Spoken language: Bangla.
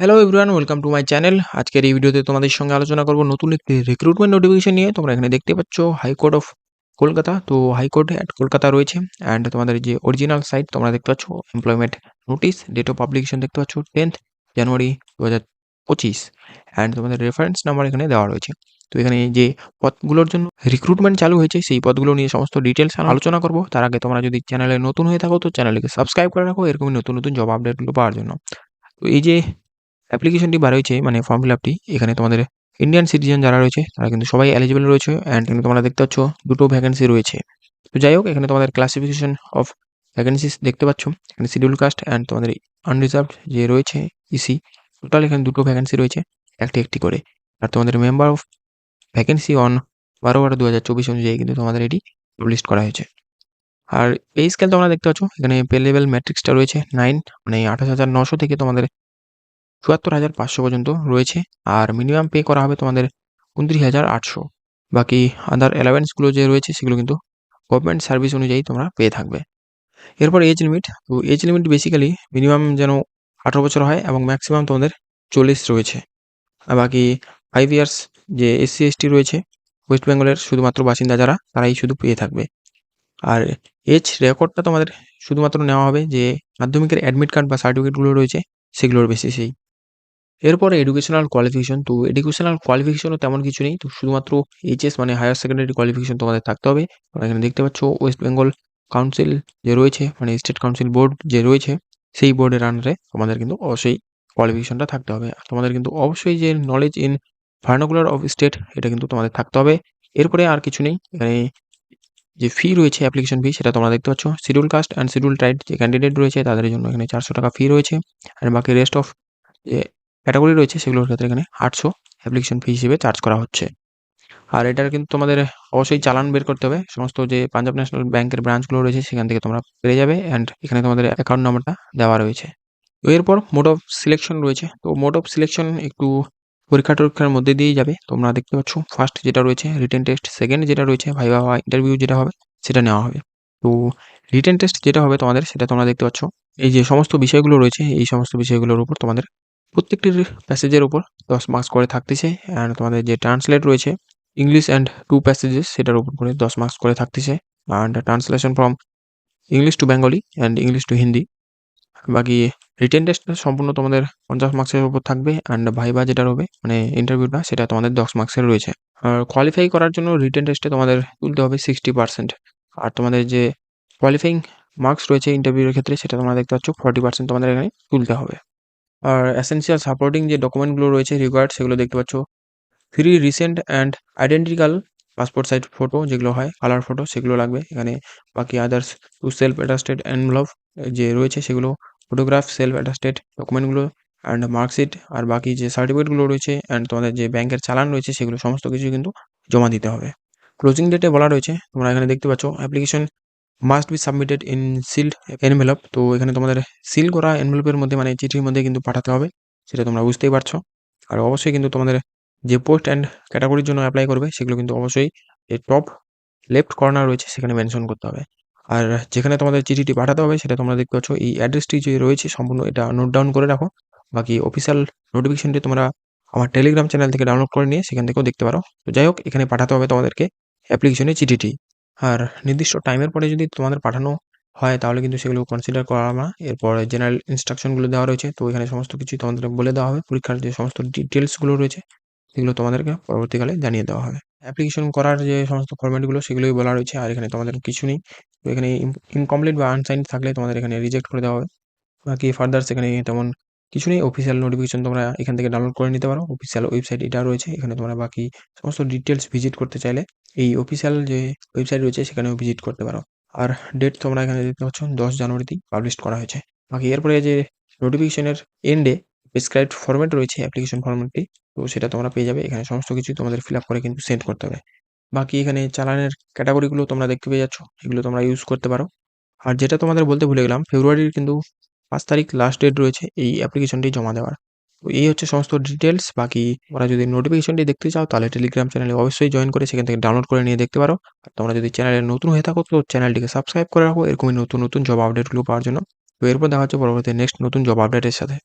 Hello everyone welcome to my channel আজকের এই ভিডিওতে তোমাদের সঙ্গে আলোচনা করব নতুন একটি রিক্রুটমেন্ট নোটিফিকেশন নিয়ে। তোমরা এখানে দেখতে পাচ্ছ হাইকোর্ট অফ কলকাতা তো হাইকোর্ট অ্যাট কলকাতা রয়েছে। অ্যান্ড তোমাদের যে অরিজিনাল সাইট তোমরা দেখতে পাচ্ছ employment notice date of publication দেখতে পাচ্ছ টেন্থ জানুয়ারি দু হাজার পঁচিশ। অ্যান্ড তোমাদের রেফারেন্স নাম্বার এখানে দেওয়া রয়েছে। তো এখানে যে পদগুলোর জন্য রিক্রুটমেন্ট চালু হয়েছে, সেই পদগুলো নিয়ে সমস্ত ডিটেলস আলোচনা করব। তার আগে তোমরা যদি চ্যানেলে নতুন হয়ে থাকো, তো চ্যানেলকে সাবস্ক্রাইব করে রাখো। এরকমই নতুন নতুন জব আপডেটগুলো পাওয়ার জন্য। তো এই যে অ্যাপ্লিকেশনটি বার হয়েছে মানে ফর্ম ফিল আপটি এখানে তোমাদের ইন্ডিয়ান সিটিজেন যারা রয়েছে, তারা কিন্তু সবাই এলিজিবল রয়েছে অ্যান্ড এখানে তোমরা দেখতে পাচ্ছ দুটো ভ্যাকেন্সি রয়েছে। তো যাই হোক, এখানে তোমাদের ক্লাসিফিকেশন অফ ভ্যাকেন্সিস দেখতে পাচ্ছ, এখানে শিডিউল কাস্ট অ্যান্ড তোমাদের আনরিজার্ভড যে রয়েছে ইসি টোটাল এখানে দুটো ভ্যাকেন্সি রয়েছে, একটি একটি করে। আর তোমাদের মেম্বার অফ ভ্যাকেন্সি অন বারো বারো দু হাজার চব্বিশ অনুযায়ী কিন্তু তোমাদের এটি পাবলিশ করা হয়েছে। আর পে স্কেল তোমরা দেখতে পাচ্ছ, এখানে পে লেভেল ম্যাট্রিক্সটা রয়েছে নাইন মানে আঠাশ হাজার নশো থেকে তোমাদের চুয়াত্তর হাজার পাঁচশো পর্যন্ত রয়েছে আর মিনিমাম পে করা হবে তোমাদের উনত্রিশ হাজার আটশো। বাকি আদার অ্যালাওয়েন্সগুলো যে রয়েছে সেগুলো কিন্তু গভর্নমেন্ট সার্ভিস অনুযায়ী তোমরা পেয়ে থাকবে। এরপর এজ লিমিট তো এজ লিমিট বেসিক্যালি মিনিমাম যেন আঠারো বছর হয় এবং ম্যাক্সিমাম তোমাদের চল্লিশ রয়েছে। আর বাকি ফাইভ ইয়ার্স যে এসসি এসটি রয়েছে ওয়েস্ট বেঙ্গলের শুধুমাত্র বাসিন্দা যারা, তারাই শুধু পেয়ে থাকবে। আর এজ রেকর্ডটা তোমাদের শুধুমাত্র নেওয়া হবে যে মাধ্যমিকের অ্যাডমিট কার্ড বা সার্টিফিকেটগুলো রয়েছে, সেগুলোর বেসিসেই এরপরে এডুকেশনাল কোয়ালিফিকেশন তো এডুকেশনাল কোয়ালিফিকেশনও তেমন কিছু নেই। তো শুধুমাত্র এইচএস মানে হায়ার সেকেন্ডারি কোয়ালিফিকেশন তোমাদের থাকতে হবে। এখানে দেখতে পাচ্ছ ওয়েস্ট বেঙ্গল কাউন্সিল যে রয়েছে মানে স্টেট কাউন্সিল বোর্ড যে রয়েছে, সেই বোর্ডের আন্ডারে তোমাদের কিন্তু অবশ্যই কোয়ালিফিকেশনটা থাকতে হবে। তোমাদের কিন্তু অবশ্যই যে knowledge in vernacular of state এটা কিন্তু তোমাদের থাকতে হবে। এরপরে আর কিছু নেই। এখানে যে ফি রয়েছে অ্যাপ্লিকেশন ফি সেটা তোমরা দেখতে পাচ্ছ। Schedule caste and schedule tribe যে ক্যান্ডিডেট রয়েছে, তাদের জন্য এখানে চারশো টাকা ফি রয়েছে। আর বাকি রেস্ট অফ যে ক্যাটাগরি রয়েছে সেগুলোর ক্ষেত্রে এখানে আটশো অ্যাপ্লিকেশন ফি হিসেবে চার্জ করা হচ্ছে। আর এটার কিন্তু তোমাদের অবশ্যই চালান বের করতে হবে। সমস্ত যে পাঞ্জাব ন্যাশনাল ব্যাংকের ব্রাঞ্চগুলো রয়েছে সেখান থেকে তোমরা পেয়ে যাবে অ্যান্ড এখানে তোমাদের অ্যাকাউন্ট নাম্বারটা দেওয়া রয়েছে। এরপর মোড অফ সিলেকশন রয়েছে। তো মোড অফ সিলেকশন একটু পরীক্ষা টরীক্ষার মধ্যে দিয়েই যাবে। তোমরা দেখতে পাচ্ছ ফার্স্ট যেটা রয়েছে রিটেন টেস্ট সেকেন্ড যেটা রয়েছে ভাইবা বা ইন্টারভিউ যেটা হবে সেটা নেওয়া হবে। তো রিটেন টেস্ট যেটা হবে তোমাদের সেটা তোমরা দেখতে পাচ্ছ। এই যে সমস্ত বিষয়গুলো রয়েছে, এই সমস্ত বিষয়গুলোর উপর তোমাদের প্রত্যেকটির প্যাসেজের ওপর দশ মার্কস করে থাকতেছে অ্যান্ড তোমাদের যে ট্রান্সলেট রয়েছে ইংলিশ অ্যান্ড টু প্যাসেজেস সেটার উপর করে দশ মার্কস করে থাকতেছে and translation from English to Bengali and English to Hindi বাকি রিটেন টেস্টটা সম্পূর্ণ তোমাদের পঞ্চাশ মার্কসের উপর থাকবে অ্যান্ড ভাইবা যেটা হবে মানে ইন্টারভিউটা সেটা তোমাদের দশ মার্কসের রয়েছে। আর কোয়ালিফাই করার জন্য রিটেন টেস্টে তোমাদের তুলতে হবে সিক্সটি পার্সেন্ট আর তোমাদের যে কোয়ালিফাইং মার্কস রয়েছে ইন্টারভিউর ক্ষেত্রে, সেটা তোমরা দেখতে পাচ্ছ ফর্টি পার্সেন্ট তোমাদের এখানে তুলতে হবে। আর এসেন্সিয়াল সাপোর্টিং যে ডকুমেন্টগুলো রয়েছে রিকোয়ার্ড সেগুলো দেখতে পাচ্ছ। Three recent and identical passport size photo যেগুলো হয় কালার ফটো সেগুলো লাগবে। এখানে বাকি others to self attested envelope যে রয়েছে, সেগুলো ফটোগ্রাফ সেলফ অ্যাটাস্টেড ডকুমেন্টগুলো অ্যান্ড মার্কশিট আর বাকি যে সার্টিফিকেটগুলো রয়েছে অ্যান্ড তোমাদের যে ব্যাংকের চালান রয়েছে, সেগুলো সমস্ত কিছু কিন্তু জমা দিতে হবে। ক্লোজিং ডেটে বলা রয়েছে, তোমরা এখানে দেখতে পাচ্ছ application must be submitted in sealed envelope তো এখানে তোমাদের সিল করা এনভেলপের মধ্যে মানে চিঠির মধ্যে কিন্তু পাঠাতে হবে, সেটা তোমরা বুঝতেই পারছ। আর অবশ্যই কিন্তু তোমাদের যে পোস্ট অ্যান্ড ক্যাটাগরির জন্য অ্যাপ্লাই করবে, সেগুলো কিন্তু অবশ্যই এই টপ লেফট কর্নার রয়েছে, সেখানে মেনশন করতে হবে। আর যেখানে তোমাদের চিঠিটি পাঠাতে হবে, সেটা তোমরা দেখতে পাচ্ছ, এই অ্যাড্রেসটি যে রয়েছে, সম্পূর্ণ এটা নোট ডাউন করে রাখো। বাকি অফিসিয়াল নোটিফিকেশনটি তোমরা আমার টেলিগ্রাম চ্যানেল থেকে ডাউনলোড করে নিয়ে, সেখান থেকেও দেখতে পারো। তো যাই হোক, এখানে পাঠাতে হবে তোমাদেরকে অ্যাপ্লিকেশনের চিঠিটি। আর নির্দিষ্ট টাইমের পরে যদি তোমাদের পাঠানো হয়, তাহলে কিন্তু সেগুলো কনসিডার করা না। এরপর জেনারেল ইনস্ট্রাকশনগুলো দেওয়া রয়েছে, তো এখানে সমস্ত কিছুই তোমাদের বলে দেওয়া হবে। পরীক্ষার যে সমস্ত ডিটেলসগুলো রয়েছে, সেগুলো তোমাদেরকে পরবর্তীকালে জানিয়ে দেওয়া হবে। অ্যাপ্লিকেশন করার যে সমস্ত ফর্ম্যাটগুলো সেগুলোই বলা রয়েছে, আর এখানে তোমাদের কিছু নেই। তো এখানে ইনকমপ্লিট বা আনসাইন থাকলে তোমাদের এখানে রিজেক্ট করে দেওয়া হবে। বাকি ফার্দার সেখানে তেমন কিছু নেই অফিসিয়াল নোটিফিকেশন তোমরা এখান থেকে ডাউনলোড করে নিতে পারো। অফিসিয়াল ওয়েবসাইট এটা রয়েছে, এখানে তোমরা বাকি সমস্ত ডিটেলস ভিজিট করতে চাইলে এই অফিসিয়াল যে ওয়েবসাইট রয়েছে সেখানেও ভিজিট করতে পারো। আর ডেট তোমরা এখানে দেখতে পাচ্ছ, দশ জানুয়ারিতেই পাবলিশ করা হয়েছে। বাকি এরপরে যে নোটিফিকেশনের এন্ডে প্রেসক্রাইবড ফরম্যাট রয়েছে অ্যাপ্লিকেশন ফরম্যাটটি তো সেটা তোমরা পেয়ে যাবে। এখানে সমস্ত কিছু তোমাদের ফিল আপ করে কিন্তু সেন্ড করতে হবে। বাকি এখানে চালানের ক্যাটাগরিগুলো তোমরা দেখতে পেয়ে যাচ্ছ, এগুলো তোমরা ইউজ করতে পারো। আর যেটা তোমাদের বলতে ভুলে গেলাম, ফেব্রুয়ারির কিন্তু পাঁচ তারিখ লাস্ট ডেট রয়েছে, এই অ্যাপ্লিকেশনটি জমা দেওয়ার। তো এই হচ্ছে সমস্ত ডিটেলস বাকি তোমরা যদি নোটিফিকেশনটি দেখতে চাও, তাহলে টেলিগ্রাম চ্যানেলে অবশ্যই জয়েন করে সেখান থেকে ডাউনলোড করে নিয়ে দেখতে পারো। আর তোমরা যদি চ্যানেলে নতুন হয়ে থাকো, তো চ্যানেলটিকে সাবস্ক্রাইব করে রাখো, এরকমই নতুন নতুন জব আপডেটগুলো পাওয়ার জন্য। তো এরপর দেখা হচ্ছে পরবর্তী নেক্সট নতুন জব আপডেটের সাথে।